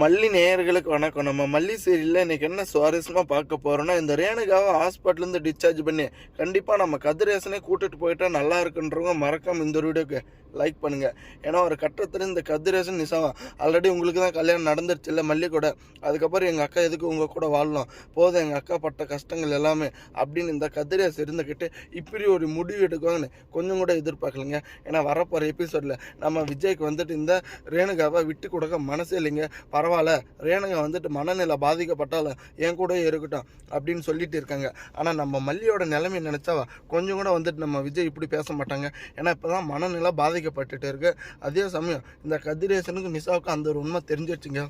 மல்லி நேயர்களுக்கு வணக்கம். நம்ம மல்லி சீரியலில் இன்றைக்கி என்ன சுவாரஸ்யமாக பார்க்க போகிறோன்னா இந்த ரேணுகாவை ஹாஸ்பிட்டலேருந்து டிஸ்சார்ஜ் பண்ணி கண்டிப்பாக நம்ம கதிரேசனே கூட்டிகிட்டு போயிட்டா நல்லா இருக்குன்றவங்க மறக்காமல் இந்த வீடியோக்கு லைக் பண்ணுங்கள் ஏன்னா ஒரு கட்டத்தில் இந்த கதிரேசன் நிசாவா ஆல்ரெடி உங்களுக்கு தான் கல்யாணம் நடந்துருச்சு இல்லை மல்லி கூட. அதுக்கப்புறம் எங்கள் அக்கா எதுக்கு உங்கள் கூட வாழலாம் போதும் எங்கள் அக்கா பட்ட கஷ்டங்கள் எல்லாமே அப்படின்னு இந்த கதிரேசன் இருந்துக்கிட்டு இப்படி ஒரு முடிவு எடுக்குவாங்கன்னு கொஞ்சம் கூட எதிர்பார்க்கலைங்க. ஏன்னா வரப்போகிற எபிசோடில் நம்ம விஜய்க்கு வந்துட்டு இந்த ரேணுகாவை விட்டு கொடுக்க மனசே இல்லைங்க. பரவாயில்ல ரேணுங்க வந்துட்டு மனநிலை பாதிக்கப்பட்டாலும் என் கூட இருக்கட்டும் அப்படின்னு சொல்லிட்டு இருக்காங்க. ஆனால் நம்ம மல்லியோட நிலைமை நினச்சா கொஞ்சம் கூட வந்துட்டு நம்ம விஜய் இப்படி பேச மாட்டாங்க. ஏன்னா இப்போ தான் மனநிலை பாதிக்கப்பட்டுட்டு இருக்கு. அதே சமயம் இந்த கதிரேசனுக்கு நிசாவுக்கு அந்த ஒரு உண்மை தெரிஞ்சிருச்சுங்க.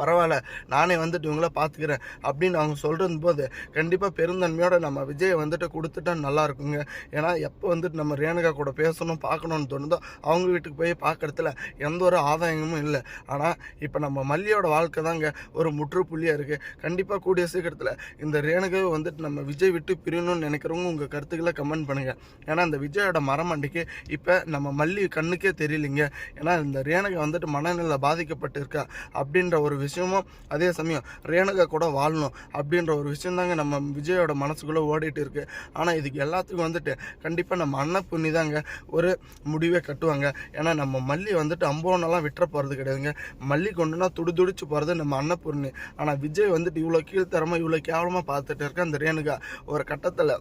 பரவாயில்ல நானே வந்துட்டு இவங்கள பார்த்துக்கிறேன் அப்படின்னு அவங்க சொல்கிறது போது கண்டிப்பாக பெருந்தன்மையோட நம்ம விஜயை வந்துட்டு கொடுத்துட்டா நல்லா இருக்குங்க. ஏன்னா எப்போ வந்துட்டு நம்ம ரேணுகா கூட பேசணும் பார்க்கணும்னு தோணுதோ அவங்க வீட்டுக்கு போய் பார்க்கறதுல எந்த ஒரு ஆதாயமும் இல்லை. ஆனால் இப்போ நம்ம மல்லியோட வாழ்க்கை தாங்க ஒரு முற்றுப்புள்ளியாக இருக்குது கண்டிப்பாக கூடிய சீக்கிரத்தில் இந்த ரேணுகாவை வந்துட்டு நம்ம விஜய் விட்டு பிரியணும்னு நினைக்கிறவங்க உங்கள் கருத்துக்களை கமெண்ட் பண்ணுங்கள் ஏன்னா இந்த விஜயோட மரமண்டிக்கு இப்போ நம்ம மல்லி கண்ணுக்கே தெரியலிங்க. ஏன்னா இந்த ரேணுகா வந்துட்டு மனநிலை பாதிக்கப்பட்டு இருக்கா அப்படின்ற ஒரு ஒரு விஷயமும் அதே சமயம் ரேணுகா கூட வாழணும் அப்படின்ற ஒரு விஷயம் தாங்க நம்ம விஜயோட மனசுக்குள்ளே ஓடிட்டு இருக்குது ஆனால் இதுக்கு எல்லாத்துக்கும் வந்துட்டு கண்டிப்பாக நம்ம அண்ணன் புண்ணி தாங்க ஒரு முடிவே கட்டுவாங்க. ஏன்னா நம்ம மல்லி வந்துட்டு அம்போனெல்லாம் விட்டுற போகிறது கிடையாதுங்க. மல்லி கொண்டுனா துடி துடிச்சு போகிறது நம்ம அன்னபூர்ணி. ஆனால் விஜய் வந்துட்டு இவ்வளோ கீழ்த்தரமாக இவ்வளோ கேவலமாக பார்த்துட்டு இருக்க அந்த ரேணுகா ஒரு கட்டத்தில்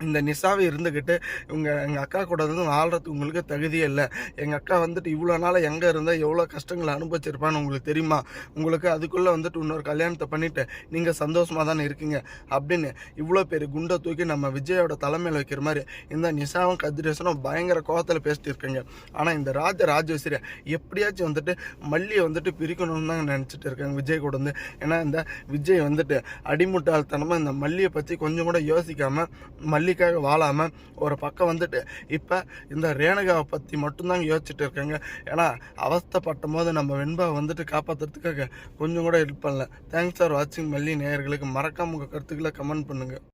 இந்த நிசாவை இருந்துக்கிட்டு இவங்க எங்கள் அக்கா கூட இருந்து வாழ்கிறது உங்களுக்கு தகுதியே இல்லை. எங்கள் அக்கா வந்துட்டு இவ்வளோ நாள் எங்கே இருந்தால் எவ்வளோ கஷ்டங்களை அனுபவிச்சிருப்பான்னு உங்களுக்கு தெரியுமா? உங்களுக்கு அதுக்குள்ளே வந்துட்டு இன்னொரு கல்யாணத்தை பண்ணிவிட்டு நீங்கள் சந்தோஷமாக தானே இருக்கீங்க? அப்படின்னு இவ்வளோ பெரிய குண்டை தூக்கி நம்ம விஜயோட தலைமையில் வைக்கிற மாதிரி இந்த நிசாவும் கதிரேசனும் பயங்கர கோவத்தில் பேசிட்டு இருக்காங்க. ஆனால் இந்த ராஜ ராஜேஸ்வரியை எப்படியாச்சும் வந்துட்டு மல்லியை வந்துட்டு பிரிக்கணும்னு தான் நினச்சிட்டு இருக்காங்க விஜய் கூட வந்து ஏன்னா இந்த விஜய் வந்துட்டு அடிமுட்டாள்தனமாக இந்த மல்லியை பற்றி கொஞ்சம் கூட யோசிக்காமல் மல்லி மல்லிக்காக வாழாமல் ஒரு பக்கம் வந்துட்டு இப்போ இந்த ரேணுகாவை பற்றி மட்டும்தாங்க யோசிச்சுட்டு இருக்காங்க. ஏன்னா அவஸ்தப்பட்டும் போது நம்ம வெண்பாவை வந்துட்டு காப்பாற்றுறதுக்காக கொஞ்சம் கூட ஹெல்ப் பண்ணல. தேங்க்ஸ் ஃபார் வாட்சிங் மல்லி நேயர்களுக்கு. மறக்காம உங்கள் கருத்துக்களை கமெண்ட் பண்ணுங்கள்